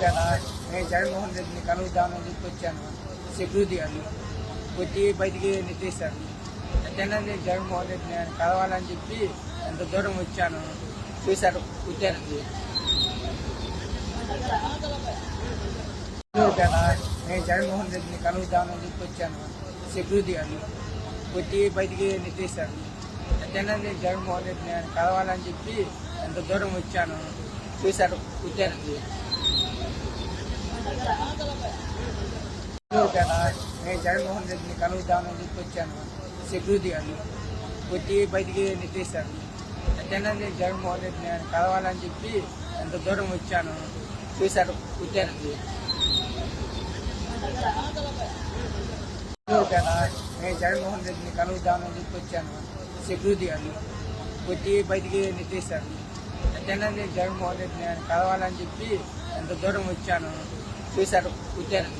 తెన నా నేను జై మోహన్ రెడ్డి కాలుదానుని వచ్చాను సకృతి గారి కోటి బైదికి నితిశ అన్న తెన నా జై మోహన్ రెడ్డి నారవాలని చెప్పి అంత దూరం వచ్చాను చూశారు ఉచ్చారు నేను తెన నా నేను జై మోహన్ రెడ్డి కాలుదానుని వచ్చాను సకృతి గారి కోటి బైదికి నితిశ అన్న తెన నా జై మోహన్ రెడ్డి నారవాలని చెప్పి అంత దూరం వచ్చాను చూశారు ఉచ్చారు నేను జగన్మోహన్ రెడ్డిని కలుగుతామని చెప్పి వచ్చాను సెక్యూరిటీ అని వచ్చి బయటికి నెట్టేశాను ఎట్లయినా నేను జగన్మోహన్ రెడ్డిని ఆయన కలవాలని చెప్పి ఎంత దూరం వచ్చాను చూశారు కూర్చాను నేను జగన్మోహన్ రెడ్డిని కలుగుతామని చెప్పి వచ్చాను సెక్యూరిటీ అని వచ్చి బయటికి నెట్టేశాను ఎట్లయినా నేను జగన్మోహన్ రెడ్డిని ఆయన కలవాలని చెప్పి ఎంత దూరం వచ్చాను చూశారు కుతరం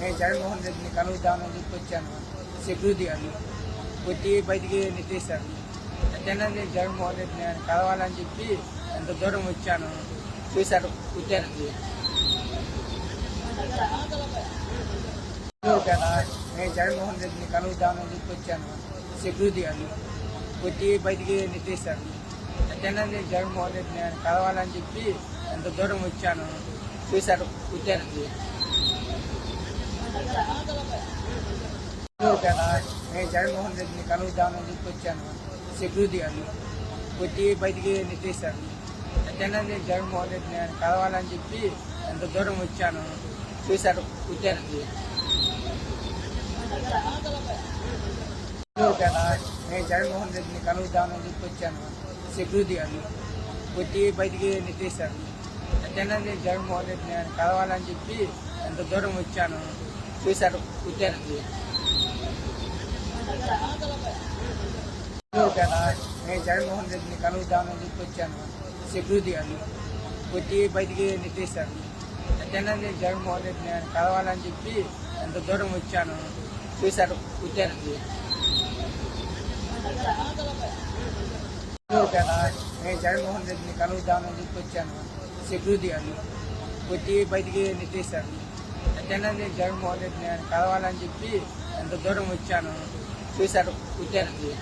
నేను జై మోహన్ దగ్గరకి కను ఉదాముంది వచ్చాను సెక్యూరిటీ గారు కొట్టి బయటికి నిలిచారు తనని జై మోహన్ దగ్గర కావాలని చెప్పి ఎంత దూరం వచ్చాను చూశారు కుతరం నేను జై మోహన్ దగ్గరకి కను ఉదాముంది వచ్చాను సెక్యూరిటీ గారు కొట్టి బయటికి నిలిచారు జనరల్ జగన్మోహన్ రెడ్డి నేను కలవాలని చెప్పి ఎంత దూరం వచ్చాను చూశారు కూర్చానండి కదా నేను జగన్మోహన్ రెడ్డిని కలుగుదామని చెప్పి వచ్చాను సెక్యూరిటీ గారు కొట్టి బయటికి నెట్టేశారు జనరల్ జగన్మోహన్ రెడ్డి నేను కలవాలని చెప్పి ఎంత దూరం వచ్చాను చూశారు కూర్చానండి కదా నేను జగన్మోహన్ రెడ్డిని కలుగుదామని చెప్పి వచ్చాను శభుది గారికి పొట్టి బైటికి నితీశారు తననే జైమోహన్ రెడ్డిని కావాలని చెప్పి అంత దూరం వచ్చాను చూశారు ఉచ్చరండి తననే జైమోహన్ రెడ్డిని కను ఉదామని చెప్పి వచ్చాను శభుది గారికి పొట్టి బైటికి నితీశారు తననే జైమోహన్ రెడ్డిని కావాలని చెప్పి అంత దూరం వచ్చాను చూశారు ఉచ్చరండి నేనై జై మోహన్ రెడ్డి ని కాలుదానుని కొచ్చాను సెక్రటరీ గారికి ప్రతి బైటికి నితిశారు అన్ననే జై మోహన్ రెడ్డిని కావాలని చెప్పి అంత దూరం వచ్చాను చూసారు విచారకు